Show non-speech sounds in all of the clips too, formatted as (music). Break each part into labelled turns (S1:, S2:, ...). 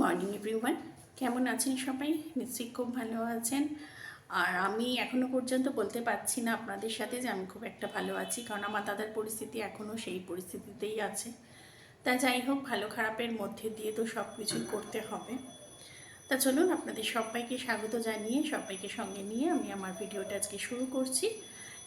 S1: Morning everyone কেমন আছেন সবাই? নিশ্চয়ই খুব ভালো আছেন। আর আমি এখনও পর্যন্ত বলতে পারছি না আপনাদের সাথে যে আমি খুব একটা ভালো আছি, কারণ আমার দাদার পরিস্থিতি এখনও সেই পরিস্থিতিতেই আছে। তা যাই হোক, ভালো খারাপের মধ্যে দিয়ে তো সব কিছুই করতে হবে। তা চলুন, আপনাদের সবাইকে স্বাগত জানিয়ে, সবাইকে সঙ্গে নিয়ে আমি আমার ভিডিওটা আজকে শুরু করছি।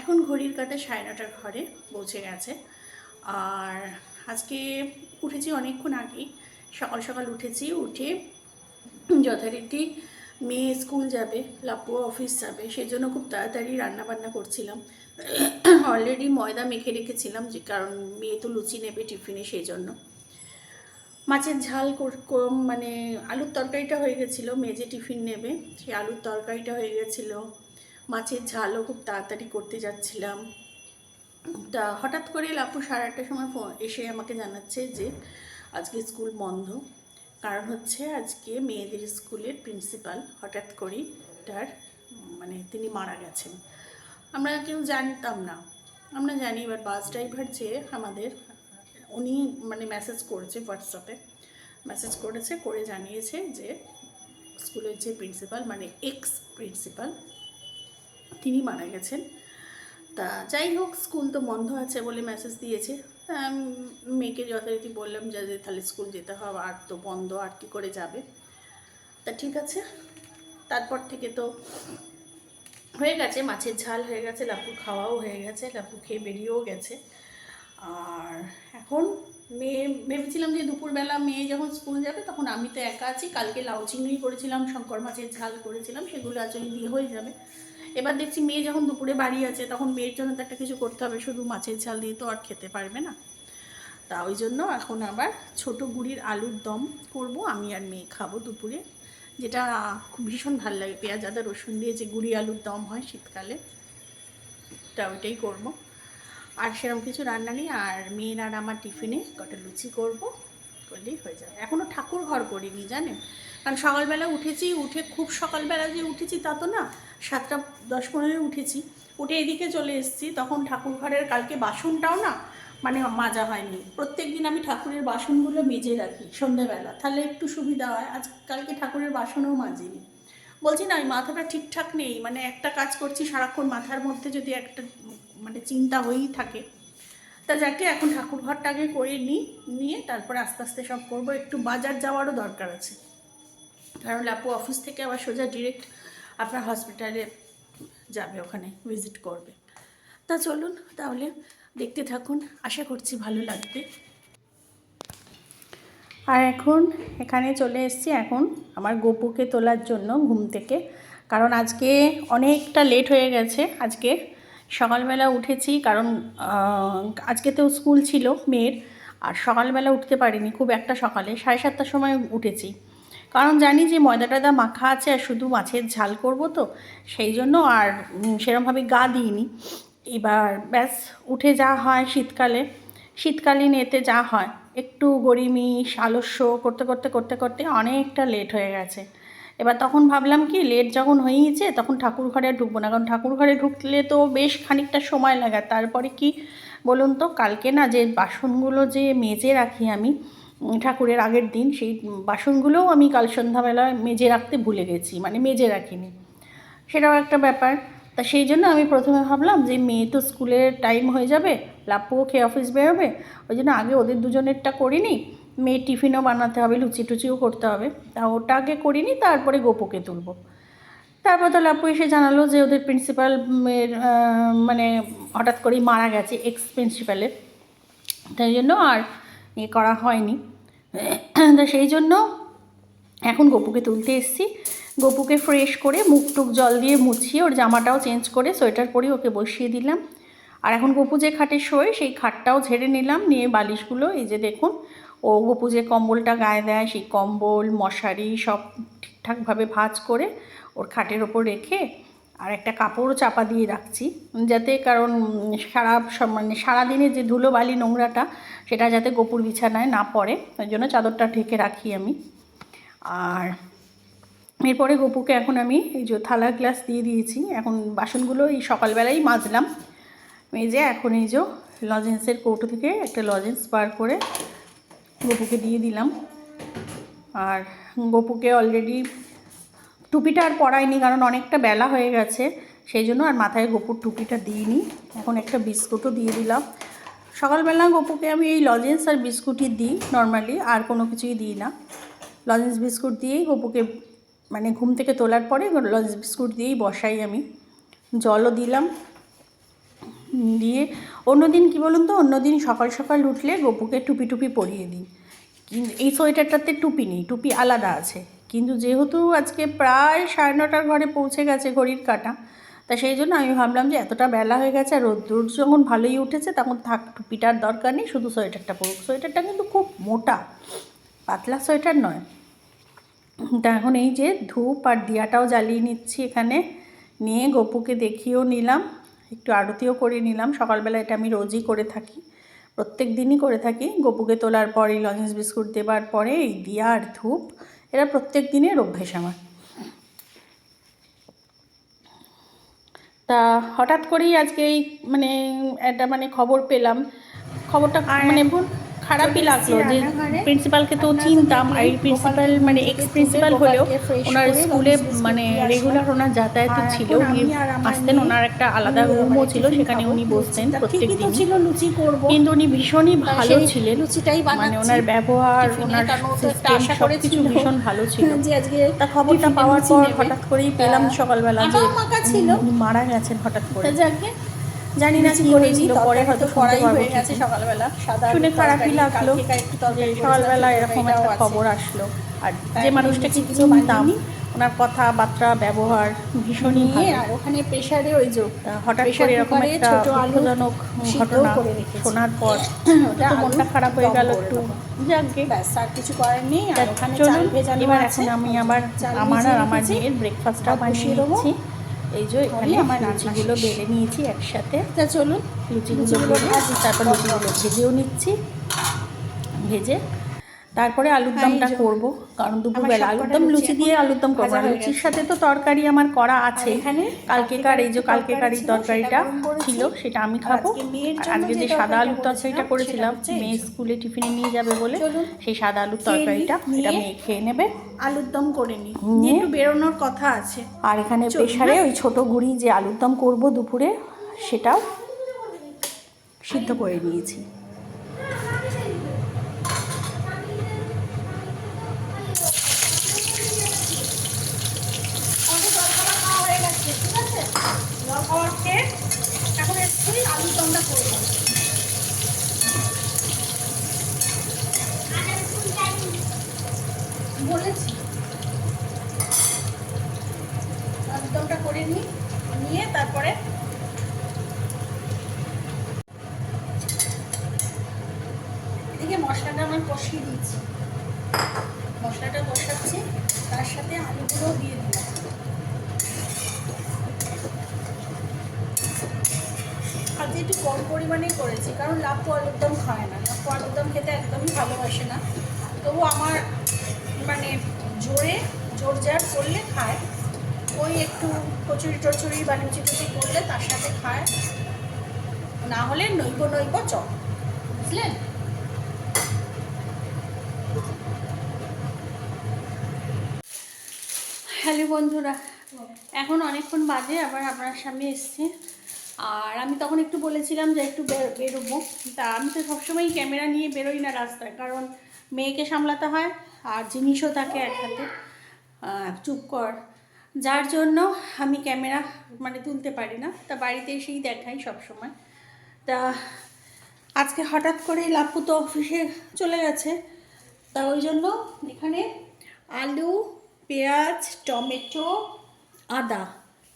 S1: এখন ঘড়ির কাটা সাড়ে নটার ঘরে পৌঁছে গেছে। আর আজকে উঠেছি অনেকক্ষণ আগেই। সকাল সকাল উঠেছি, উঠে যথারীতি মেয়ে স্কুল যাবে লাপু অফিস যাবে সেই জন্য খুব তাড়াতাড়ি রান্না বান্না করছিলাম। অলরেডি ময়দা মেখে রেখেছিলাম, যে কারণ মেয়ে তো লুচি নেবে টিফিনে সেই জন্য মাছের ঝাল মানে আলুর তরকারিটা হয়ে গেছিল, মেয়ে যে টিফিন নেবে, সেই আলুর তরকারিটা হয়ে গেছিল। মাছের ঝালও খুব তাড়াতাড়ি করতে যাচ্ছিলাম। তা হঠাৎ করে লাপু সাড়ে আটটার সময় এসে আমাকে জানাচ্ছে যে আজকে স্কুল বন্ধ। কারণ হচ্ছে আজকে মেয়েদের স্কুলের প্রিন্সিপাল হঠাৎ করেই তার মানে তিনি মারা গেছেন। আমরা কেউ জানতাম না। আমরা জানি এবার বাস ড্রাইভার যে আমাদের, উনি মানে মেসেজ করেছে হোয়াটসঅ্যাপে মেসেজ করেছে, করে জানিয়েছে যে স্কুলের যে প্রিন্সিপাল মানে এক্স প্রিন্সিপাল তিনি মারা গেছেন। তা, যাই হোক, স্কুল তো বন্ধ আছে বলে মেসেজ দিয়েছে। তা মেয়েকে যথারীতি বললাম যে তাহলে স্কুল যেতে হবে, আর তো বন্ধ, আর কি করে যাবে? তা, ঠিক আছে। তারপর থেকে তো হয়ে গেছে, মাছের ঝাল হয়ে গেছে লাপু খাওয়াও হয়ে গেছে, লাপু খেয়ে বেরিয়েও গেছে। আর এখন মেয়ে, ভেবেছিলাম যে, দুপুরবেলা মেয়ে যখন স্কুল যাবে, তখন আমি তো একা আছি, কালকে লাউ চিংড়ি করেছিলাম, শঙ্কর মাছের ঝাল করেছিলাম, সেগুলো আচলে দিয়ে হয়ে যাবে। এবার দেখছি মেয়ে যখন দুপুরে বাড়ি আছে, তখন মেয়ের জন্য তো একটা কিছু করতে হবে। শুধু মাছের ঝাল দিয়ে তো আর খেতে পারবে না। তা ওই জন্য এখন আবার ছোট গুড়ির আলুর দম করব, আমি আর মেয়ে খাব দুপুরে। যেটা খুব ভীষণ ভালো লাগে, পেঁয়াজ, আদা, রসুন দিয়ে যে গুড়ি আলুর দম হয় শীতকালে, তা ওইটাই করব। আর সেরকম কিছু রান্না নেই, আর মেয়ের আর আমার টিফিনে কটা লুচি করব, করলেই হয়ে যাবে। এখনও ঠাকুর ঘর করিনি, জানেন? কারণ সকালবেলা উঠেছি, উঠে খুব সকালবেলা যে উঠেছি তা তো না সাতটা দশ পনেরো উঠেছি। উঠে এদিকে চলে এসেছি। তখন ঠাকুর ঘরের কালকে বাসনটাও না মানে মাজা হয়নি। প্রত্যেক দিন আমি ঠাকুরের বাসনগুলো মেজে রাখি সন্ধ্যেবেলা। তাহলে একটু সুবিধা হয়। আজ কালকে ঠাকুরের বাসনও মাজিনি। বলছি না মাথাটা ঠিকঠাক নেই। মানে একটা কাজ করছি, সারাক্ষণ মাথার মধ্যে যদি একটা মানে চিন্তা হয়েই থাকে। তা যাকে এখন ঠাকুর ঘরটাকে করে নিই নিয়ে তারপরে আস্তে আস্তে সব করব। একটু বাজার যাওয়ারও দরকার আছে। কারণ লাপু অফিস থেকে আবার সোজা ডিরেক্ট আপনার হসপিটালে যাবে ওখানে ভিজিট করবে। তা চলুন তাহলে দেখতে থাকুন, আশা করছি ভালো লাগবে। আর এখন এখানে চলে এসেছি এখন আমার গোপুকে তোলার জন্য ঘুম থেকে। কারণ আজকে অনেকটা লেট হয়ে গেছে। আজকে সকালবেলা উঠেছি কারণ আজকে তো স্কুল ছিল মেয়ের, আর সকালবেলা উঠতে পারিনি। খুব একটা সকালে, সাড়ে সাতটার সময় উঠেছি। কারণ জানি যে ময়দা টয়দা মাখা আছে আর শুধু মাছের ঝাল করব তো, সেই জন্য আর সেরমভাবে গা দিইনি। এবার ব্যাস, উঠে যা হয় শীতকালে। শীতকালীন এতে যা হয়, একটু গরিমিস আলস্য করতে করতে করতে করতে অনেকটা লেট হয়ে গেছে। এবার তখন ভাবলাম কি লেট যখন হয়েছে তখন ঠাকুর ঘরে ঢুকবো না। কারণ ঠাকুর ঘরে ঢুকলে তো বেশ খানিকটা সময় লাগে। তারপরে কি বলুন তো, কালকে না যে বাসনগুলো যে মেজে রাখি আমি ঠাকুরের আগের দিন সেই বাসনগুলোও আমি কাল সন্ধ্যাবেলায় মেজে রাখতে ভুলে গেছি মানে মেজে রাখিনি। সেটাও একটা ব্যাপার। তা সেই জন্য আমি প্রথমে ভাবলাম যে মেয়ে তো স্কুলের টাইম হয়ে যাবে, লাপ্পুও খেয়ে অফিস বেরোবে, ওই জন্য আগে ওদের দুজনেরটা করিনি। মেয়ে টিফিনও বানাতে হবে, লুচি টুচিও করতে হবে। তা ওটা আগে করিনি, তারপরে গোপুকে তুলবো। তারপর তো লাপ্পু এসে জানালো যে ওদের প্রিন্সিপাল মানে হঠাৎ করেই মারা গেছে এক্স প্রিন্সিপালের তাই জন্য আর এ করা হয়নি। তা সেই জন্য এখন গপুকে তুলতে এসেছি। গপুকে ফ্রেশ করে মুখ টুক জল দিয়ে মুছিয়ে ওর জামাটাও চেঞ্জ করে সোয়েটার পরে ওকে বসিয়ে দিলাম। আর এখন গপু যে খাটে শোয়, সেই খাটটাও ঝেড়ে নিলাম, নিয়ে বালিশগুলো, এই যে দেখুন, ও গপু যে কম্বলটা গায়ে দেয়, সেই কম্বল, মশারি সব ঠিকঠাকভাবে ভাঁজ করে ওর খাটের ওপর রেখে আর একটা কাপড়ও চাপা দিয়ে রাখছি, যাতে কারণ সারা মানে সারাদিনের যে ধুলো বালি নোংরাটা, সেটা যাতে গোপুর বিছানায় না পড়ে, ওই জন্য চাদরটা ঢেকে রাখি আমি। আর এরপরে গপুকে এখন আমি এই যে থালা গ্লাস দিয়ে দিয়েছি, এখন বাসনগুলো এই সকালবেলাই মাজলাম। মেজে এখন এই যে লজেন্সের কৌটো থেকে একটা লজেন্স বার করে গপুকে দিয়ে দিলাম। আর গপুকে অলরেডি টুপিটা আর পরাইনি, কারণ অনেকটা বেলা হয়ে গেছে, সেই জন্য আর মাথায় গপুর টুপিটা দিইনি। এখন একটা বিস্কুটও দিয়ে দিলাম। সকালবেলা গপুকে আমি এই লজেন্স আর বিস্কুটই দিই নর্মালি, আর কোনো কিছুই দিই না। লজেন্স বিস্কুট দিয়েই গপুকে মানে ঘুম থেকে তোলার পরে লজেন্স বিস্কুট দিয়েই বসাই আমি। জলও দিলাম। দিয়ে অন্যদিন কি বলুন তো, অন্যদিন সকাল সকাল উঠলে গপুকে টুপি টুপি পরিয়ে দিই। এই সোয়েটারটাতে টুপি নেই, টুপি আলাদা আছে। কিন্তু যেহেতু আজকে প্রায় সাড়ে নটার ঘরে পৌঁছে গেছে ঘড়ির কাটা, তা সেই জন্য আমি ভাবলাম যে এতটা বেলা হয়ে গেছে আর রোদ্দুর যখন ভালোই উঠেছে তখন থাক টুপিটার দরকার নেই, শুধু সোয়েটারটা পরুক। সোয়েটারটা কিন্তু খুব মোটা, পাতলা সোয়েটার নয়। তা এখন এই যে ধূপ আর দিয়াটাও জ্বালিয়ে নিচ্ছি এখানে, নিয়ে গপুকে দেখিয়েও নিলাম, একটু আরতিও করে নিলাম। সকালবেলা এটা আমি রোজই করে থাকি, প্রত্যেক দিনই করে থাকি। গপুকে তোলার পরে লজেন্স বিস্কুট দেবার পরে এই দিয়া আর ধূপ এরা প্রত্যেক দিনের অভ্যেস আমার। তা হঠাৎ করেই আজকে এই মানে একটা মানে খবর পেলাম। খবরটা মানে খারাপই লাগল যে প্রিন্সিপালকে তো চিনতাম আর এই প্রিন্সিপাল মানে এক্স প্রিন্সিপাল হলেও ওনার স্কুলে মানে রেগুলার ওনার যাতায়াত ছিল আসতেন ওনার একটা আলাদা রুমও ছিল সেখানে উনি বসতেন প্রত্যেক দিন কিন্তু উনি ভীষণই ভালো ছিলেন।
S2: লুচিটাই
S1: মানে ওনার ব্যবহার ওনার সিস্টেম সব কিছু ভীষণ ভালো ছিল। তা খবরটা পাওয়ার পর হঠাৎ করেই পেলাম সকালবেলা যে মারা গেছেন হঠাৎ করে।
S2: যাকে
S1: জানি না কি হয়েছিল পরে হয়তো শুনতে
S2: হয়ে গেছে সকালবেলা। সাদা
S1: শুনে খারাপই লাগল সকালবেলা এরকম একটা খবর আসলো। আর যে
S2: লুচি কিছু
S1: ওনার কথাবার্তা ব্যবহার ভীষণই ভালো।
S2: ওখানে প্রেসারে ওই যে
S1: তা হঠাৎ করে এরকম একটা দুঃখজনক ঘটনা শোনার পর (coughs) মনটা খারাপ হয়ে গেল একটু। যাকে
S2: ব্যাস আর কিছু করার নেই আর ওখানে
S1: চলুন এবার এখন আমি আমার আমার আর আমার। মেয়ের ব্রেকফাস্টটা বানিয়ে। নিচ্ছি। এই যে এখানে
S2: আমার
S1: লুচিগুলো বেড়ে নিয়েছি একসাথে।
S2: তা চলুন।
S1: লুচিগুলো তারপর লুচিগুলো ভেজেও নিচ্ছি। ভেজে তারপরে আলুর
S2: হ্যাঁ,
S1: দমটা। করব কারণ দুপুরবেলা আলুর দম
S2: লুচি
S1: দিয়ে আলুর দম করব লুচির সাথে তো তরকারি আমার করা আছে।
S2: এখানে
S1: কালকেকার এই যে কালকেকার এই তরকারিটা। ছিল সেটা আমি খাব।
S2: আজকে যে
S1: সাদা আলুর তরকারিটা
S2: করেছিলাম,
S1: মেয়ে স্কুলে টিফিনে নিয়ে যাবে বলে সেই সাদা আলুর তরকারিটা এটা মেয়ে খেয়ে নেবে।
S2: আলুর দম করে নিই একটু বেরোনোর কথা আছে।
S1: আর এখানে প্রেশারে। ওই ছোট গুড়ি যে আলুর দম করব দুপুরে সেটাও সিদ্ধ করে নিয়েছি
S2: আমাদের জলখাবার খাওয়া হয়ে গেছে ঠিক আছে জলখাবার খেয়ে এখন এসছি আলুর দমটা করব বলেছি আলুর দমটা করে নিই নিয়ে তারপরে এদিকে মশলাটা আমার কষিয়ে দিচ্ছি মশলাটা কষাচ্ছি, তার সাথে আলুগুলো দিয়ে দিলাম। আজ একটু কম পরিমাণেই করেছি, কারণ লাপ্পু আলুর দম খায় না। লাপ্পু আলুর দম খেতে একদমই ভালোবাসে না। তবু আমার মানে জোরে, জোর জার করলে খায়। ওই একটু কচুরি টচুরি বা লুচি টুচি করলে তার সাথে খায়। না হলে নৈব নৈব চপ, বুঝলেন? হ্যালো বন্ধুরা, এখন অনেকক্ষণ বাজে, আবার আপনার সামনে এসছি। আর আমি তখন একটু বলেছিলাম যে একটু বের- বেরোবো। তা আমি তো সবসময় ক্যামেরা নিয়ে বেরোই না রাস্তায়, কারণ মেয়েকে সামলাতে হয় আর জিনিসও থাকে এক হাতে। চুপ কর। যার জন্য আমি ক্যামেরা মানে তুলতে পারি না। তা বাড়িতে এসেই দেখাই সবসময়। তা আজকে হঠাৎ করে লাপ্পু তো অফিসে চলে গেছে। তা ওই জন্য এখানে আলু, পেঁয়াজ, টমেটো, আদা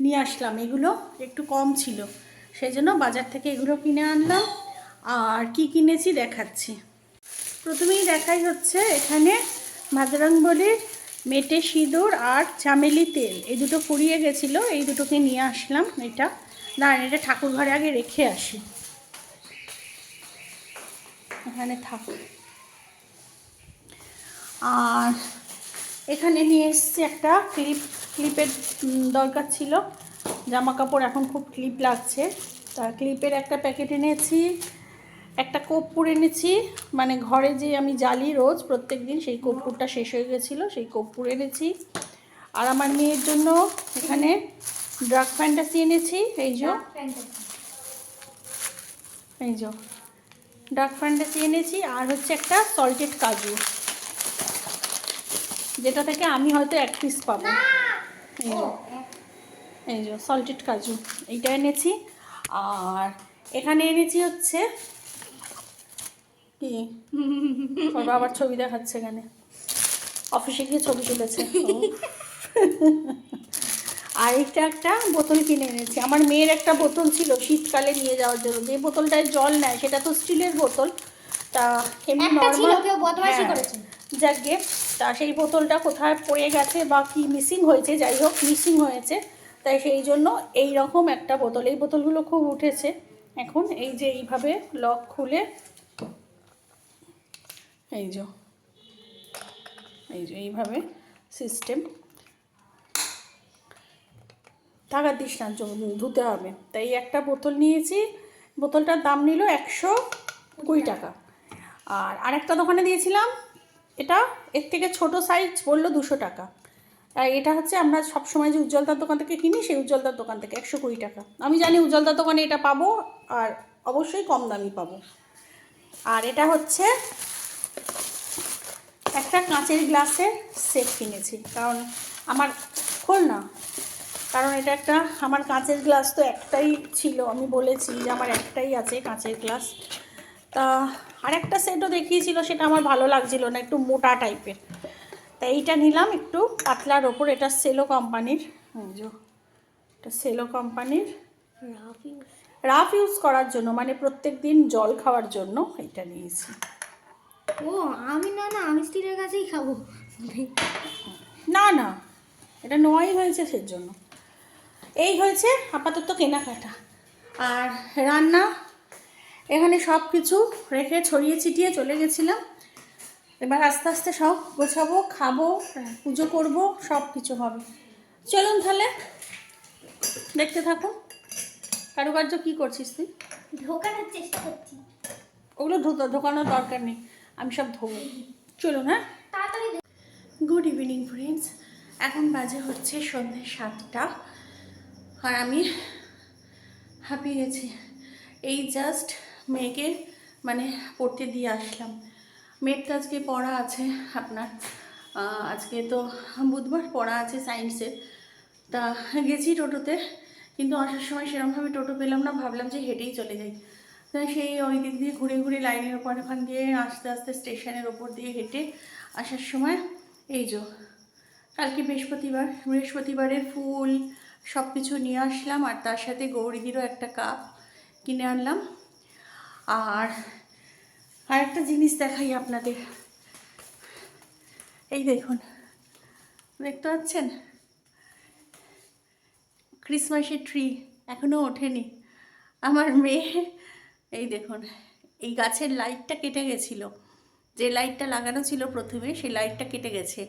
S2: নিয়ে আসলাম। এগুলো একটু কম ছিল। সেই জন্য বাজার থেকে এগুলো কিনে আনলাম। আর কি কিনেছি দেখাচ্ছি। প্রথমেই দেখাই হচ্ছে এখানে ভাজরংবলির মেটে সিঁদুর আর চামেলি তেল। এই দুটো ফুরিয়ে গেছিল, এই দুটোকে নিয়ে আসলাম এটা। দাঁড়ান, এটা ঠাকুর ঘরে আগে রেখে আসি। এখানে থাক আর এখানে নিয়ে এসেছি একটা ক্লিপ, ক্লিপের দরকার ছিল। জামা কাপড় এখন খুব ক্লিপ লাগছে। তা ক্লিপের একটা প্যাকেট এনেছি একটা কর্পূর এনেছি। মানে ঘরে যে আমি জ্বালি রোজ প্রত্যেক দিন সেই কর্পূরটা শেষ হয়ে গেছিল সেই কর্পূর এনেছি। আর আমার মেয়ের জন্য এখানে ড্রাগ ফ্যান্টাসি এনেছি এই যে। এই যে। ডার্ক ফ্যান্টাসি এনেছি আর হচ্ছে একটা সল্টেড কাজু। যেটা থেকে আমি হয়তো এক পিস পাবো। এই যে। এই যে সল্টেড কাজু। এইটা এনেছি। আর এখানে এনেছি হচ্ছে কি? ওর বাবার ছবি দেখাচ্ছে এখানে। অফিসে গিয়ে ছবি তুলেছে। আর এটা একটা বোতল কিনে এনেছি। আমার মেয়ের একটা বোতল ছিল শীতকালে নিয়ে যাওয়ার জন্য। যে বোতলটায় জল নেয় সেটা তো স্টিলের বোতল। তা এমনি নর্মাল
S3: কেউ বদমাইশি
S2: তা সেই বোতলটা কোথায় পড়ে গেছে বা কি মিসিং হয়েছে যাই হোক মিসিং হয়েছে। তাই সেই জন্য এই রকম একটা বোতল। এই বোতলগুলো খুব উঠেছে। এখন এই যে এইভাবে লক খুলে এই যে। এই যে এইভাবে সিস্টেম টাকা দিস না ধুতে হবে। তাই একটা বোতল নিয়েছি। বোতলটার দাম নিল একশো কুড়ি টাকা। আর আরেকটা দোকানে দিয়েছিলাম। এটা এর থেকে ছোট সাইজ বলল দুশো টাকা। আর এটা হচ্ছে আমরা সবসময় যে উজ্জ্বলতার দোকান থেকে কিনি সেই উজ্জ্বলতার দোকান থেকে একশো কুড়ি টাকা। আমি জানি উজ্জ্বলতার দোকানে এটা পাবো আর অবশ্যই কম দামি পাবো। আর এটা হচ্ছে একটা কাঁচের গ্লাসের সেট কিনেছি কারণ আমার খোল না। কারণ এটা একটা আমার কাঁচের গ্লাস তো একটাই ছিল আমি বলেছি যে আমার একটাই আছে কাঁচের গ্লাস। তা আরেকটা সেটও দেখিয়েছিল সেটা আমার ভালো লাগছিল না একটু মোটা টাইপের। তা এইটা নিলাম একটু পাতলার ওপর এটা সেলো কোম্পানির এটা সেলো কোম্পানির। Rough use. করার জন্য মানে প্রত্যেক দিন জল খাওয়ার জন্য এটা নিয়েছি।
S3: ও আমি না না আমি স্টিলের কাছেই খাব।
S2: না না এটা নোয়াই হয়েছে সেজন্য। এই হয়েছে আপাতত কেনাকাটা। আর রান্না এখানে সব কিছু রেখে ছড়িয়ে ছিটিয়ে চলে গেছিলাম। এবার আস্তে আস্তে সব গোছাবো খাব পুজো করব সব কিছু হবে। চলুন তাহলে দেখতে থাকুন। কারুকার্য কী করছিস তুই?
S3: ঢোকানোর চেষ্টা করছি।
S2: ওগুলো ঢোকানোর দরকার নেই। আমি সব ধোবো। হ্যাঁ?
S3: তাড়াতাড়ি
S1: গুড ইভিনিং ফ্রেন্ডস এখন বাজে হচ্ছে সন্ধ্যে সাতটা। আর আমি হাঁপিয়ে গেছি। এই জাস্ট মেয়েকে মানে পড়তে দিয়ে আসলাম। মেয়ের তো আজকে পড়া আছে আপনার। আজকে তো বুধবার পড়া আছে সায়েন্সের তা গেছি টোটোতে কিন্তু আসার সময় সেরকমভাবে টোটো পেলাম না ভাবলাম যে হেঁটেই চলে যাই। সেই ওই দিক দিয়ে ঘুরে ঘুরে লাইনের ওপর ওখান দিয়ে আস্তে আস্তে স্টেশনের ওপর দিয়ে হেঁটে আসার সময় এই যো কালকে বৃহস্পতিবার, বৃহস্পতিবারের ফুল সব কিছু নিয়ে আসলাম আর তার সাথে গৌরীদিরও একটা কাপ কিনে আনলাম। আর আর একটা জিনিস দেখাই আপনাদের। এই দেখুন, দেখতে পাচ্ছেন? ক্রিসমাসের ট্রি এখনও ওঠেনি। আমার মেয়ে এই দেখুন, এই গাছের লাইটটা কেটে গেছিল। যে লাইটটা লাগানো ছিল প্রথমে, সেই লাইটটা কেটে গেছে।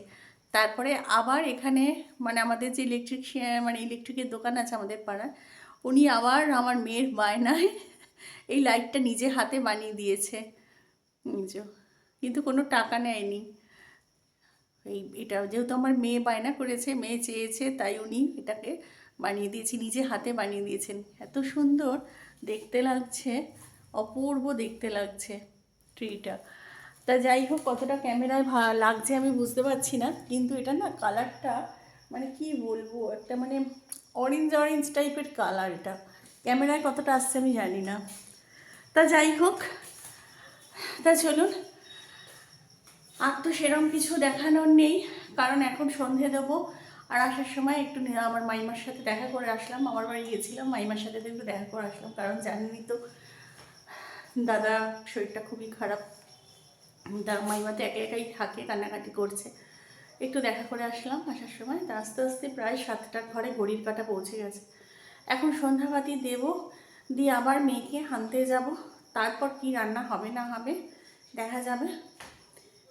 S1: তারপরে আবার এখানে মানে আমাদের যে ইলেকট্রিক মানে ইলেকট্রিকের দোকান আছে আমাদের পাড়ায়, উনি আবার আমার মেয়ের বায়নায় এই লাইটটা নিজে হাতে বানিয়ে দিয়েছে। যে। কিন্তু কোনো টাকা নেয়নি। এই, এটা যেহেতু আমার মেয়ে বায়না করেছে, মেয়ে চেয়েছে, তাই উনি এটাকে বানিয়ে দিয়েছি, নিজে হাতে বানিয়ে দিয়েছেন। এত সুন্দর, দেখতে লাগছে। অপূর্ব দেখতে লাগছে ট্রিটা তা যাই হোক, কতটা ক্যামেরায় লাগছে আমি বুঝতে পারছি না, কিন্তু এটা না কালারটা মানে কি বলব, একটা মানে অরেঞ্জ অরেঞ্জ টাইপের কালার এটা। ক্যামেরায় কতটা আসছে আমি জানি না। তা যাই হোক, তা চলুন। আর তো সেরম কিছু দেখানোর নেই, কারণ এখন সন্ধে দেবো। আর আসার সময় একটু আমার মাইমার সাথে দেখা করে আসলাম, আমার বাড়ি গেছিলাম মাইমার সাথে একটু দেখা করে আসলাম, কারণ জানেনই তো দাদা শরীরটা খুবই খারাপ। তা মাইমা তো একা একাই থাকে, কান্নাকাটি করছে। একটু দেখা করে আসলাম আসার সময়। তা আস্তে আস্তে প্রায় সাতটার ঘরে ঘড়ির কাটা পৌঁছে গেছে। এখন সন্ধ্যাবাতি দেব, দিয়ে আবার মেয়েকে হানতে যাব। তারপর কি রান্না হবে না হবে দেখা যাবে।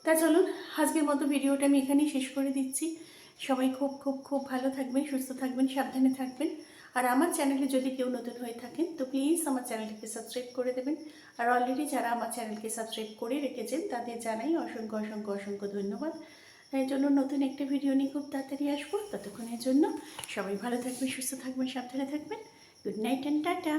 S1: তা চলুন, আজকের মতো ভিডিওটা আমি এখানেই শেষ করে দিচ্ছি। সবাই খুব খুব খুব ভালো থাকবেন, সুস্থ থাকবেন, সাবধানে থাকবেন। আর আমার চ্যানেলে যদি কেউ নতুন হয়ে থাকেন, তো প্লিজ আমার চ্যানেলটিকে সাবস্ক্রাইব করে দেবেন। আর অলরেডি যারা আমার চ্যানেলকে সাবস্ক্রাইব করে রেখেছেন, তাদের জানাই অসংখ্য অসংখ্য অসংখ্য ধন্যবাদ। তাই জন্য নতুন একটা ভিডিও নিয়ে খুব তাড়াতাড়ি আসব। ততক্ষণের জন্য সবাই ভালো থাকবেন, সুস্থ থাকবেন, সাবধানে থাকবেন। Good night and tata